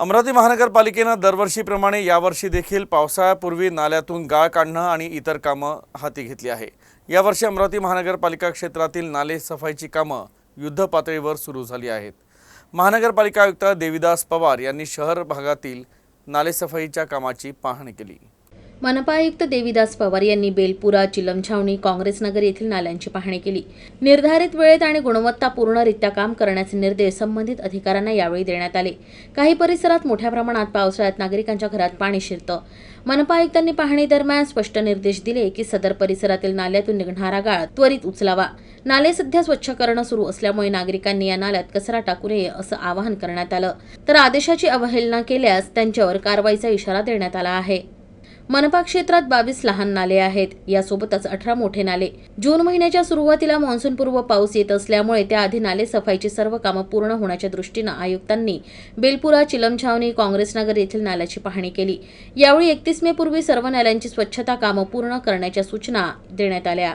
अमरावती महानगरपालिकेनं दरवर्षीप्रमाणे यावर्षी देखील पावसाळ्यापूर्वी नाल्यातून गाळ काढणं आणि इतर कामं हाती घेतली आहे. यावर्षी अमरावती महानगरपालिका क्षेत्रातील नाले सफाईची कामं युद्धपातळीवर सुरू झाली आहेत. महानगरपालिका आयुक्त देविदास पवार यांनी शहर भागातील नालेसफाईच्या कामाची पाहणी केली. मनपा आयुक्त देविदास पवार यांनी बेलपुरा चिलमछावणी काँग्रेसनगर येथील नाल्यांची पाहणी केली. निर्धारित वेळेत आणि गुणवत्तापूर्णरित्या काम करण्याचे निर्देश संबंधित अधिकाऱ्यांना यावेळी देण्यात आले. काही परिसरात मोठ्या प्रमाणात पावसाळ्यात नागरिकांच्या घरात पाणी शिरतं. मनपा आयुक्तांनी पाहणी दरम्यान स्पष्ट निर्देश दिले की सदर परिसरातील नाल्यातून निघणारा गाळ त्वरित उचलावा. नाले सध्या स्वच्छ करणं सुरू असल्यामुळे नागरिकांनी या नाल्यात कचरा टाकू नये असं आवाहन करण्यात आलं. तर आदेशाची अवहेलना केल्यास त्यांच्यावर कारवाईचा इशारा देण्यात आला आहे. मनपा क्षेत्रात बावीस लहान नाले आहेत. यासोबतच अठरा मोठे नाले. जून महिन्याच्या सुरुवातीला मान्सूनपूर्व पाऊस येत असल्यामुळे त्याआधी नाले सफाईची सर्व कामं पूर्ण होण्याच्या दृष्टीनं आयुक्तांनी बेलपुरा चिलमछावणी काँग्रेसनगर येथील नाल्याची पाहणी केली. यावेळी एकतीस मे पूर्वी सर्व नाल्यांची स्वच्छता कामं पूर्ण करण्याच्या सूचना देण्यात आल्या.